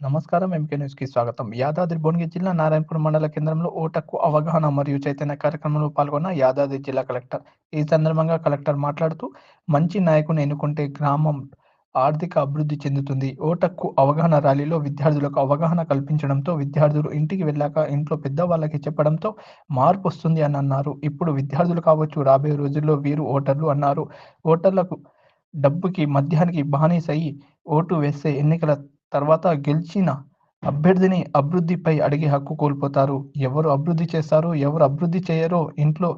నమస్కారం ఎంకే న్యూస్కి స్వాగతం. యాదాద్రి భువనగిరి జిల్లా నారాయణపూర్ మండల కేంద్రంలో ఓటకు అవగాహన మరియు చైతన్య కార్యక్రమంలో పాల్గొన్న యాదాద్రి జిల్లా కలెక్టర్. ఈ సందర్భంగా కలెక్టర్ మాట్లాడుతూ మంచి నాయకుని ఎన్నుకుంటే గ్రామం ఆర్థిక అభివృద్ధి చెందుతుంది. ఓటక్కు అవగాహన ర్యాలీలో విద్యార్థులకు అవగాహన కల్పించడంతో విద్యార్థులు ఇంటికి వెళ్ళాక ఇంట్లో పెద్దవాళ్ళకి చెప్పడంతో మార్పు వస్తుంది అని అన్నారు. ఇప్పుడు విద్యార్థులు కావచ్చు రాబోయే రోజుల్లో వీరు ఓటర్లు అన్నారు. ఓటర్లకు డబ్బుకి మద్యానికి బానిసయి ఓటు వేస్తే ఎన్నికల తర్వాత గెలిచిన అభ్యర్థిని అభివృద్ధిపై అడిగే హక్కు కోల్పోతారు. ఎవరు అభివృద్ధి చేస్తారో ఎవరు అభివృద్ధి చేయరో ఇంట్లో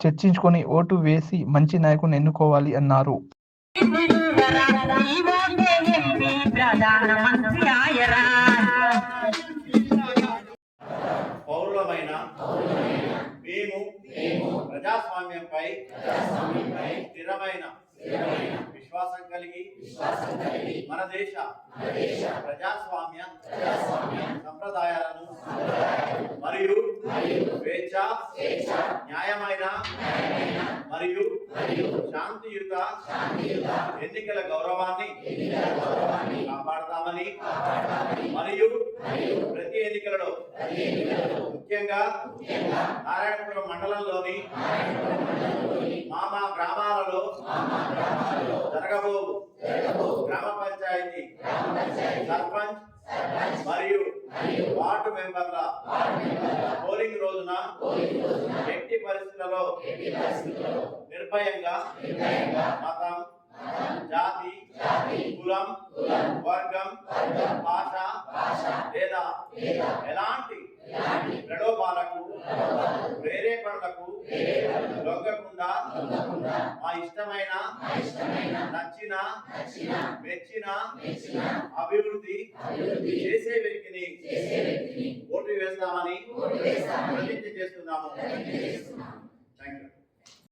చర్చించుకొని ఓటు వేసి మంచి నాయకుని ఎన్నుకోవాలి అన్నారు. పౌరులమైన ప్రజాస్వామ్యంపై స్థిరమైన విశ్వాసం కలిగి మన దేశ ప్రజాస్వామ్య సంప్రదాయాలను మరియు స్వేచ్ఛ న్యాయమైన మరియు శాంతియుత ఎన్నికల గౌరవాన్ని కాపాడతామని మరియు ప్రతి ఎన్నికలలో ముఖ్యంగా నారాయణపురం మండలంలోని మా మా గ్రామాలలో జరగబో గ్రామ పంచాయతీ సర్పంచ్ మరియు వార్డు మెంబర్ల పోలింగ్ రోజున ఎట్టి పరిస్థితులలో నిర్భయంగా మతం జాతి కులం వర్గం భాష లేదా ఎలాంటి లొంగకుండా మా ఇష్టమైన నచ్చిన మెచ్చిన అభివృద్ధి చేసే వ్యక్తిని ఓటు వేస్తామని ప్రతిజ్ఞ చేస్తున్నాము. Thank you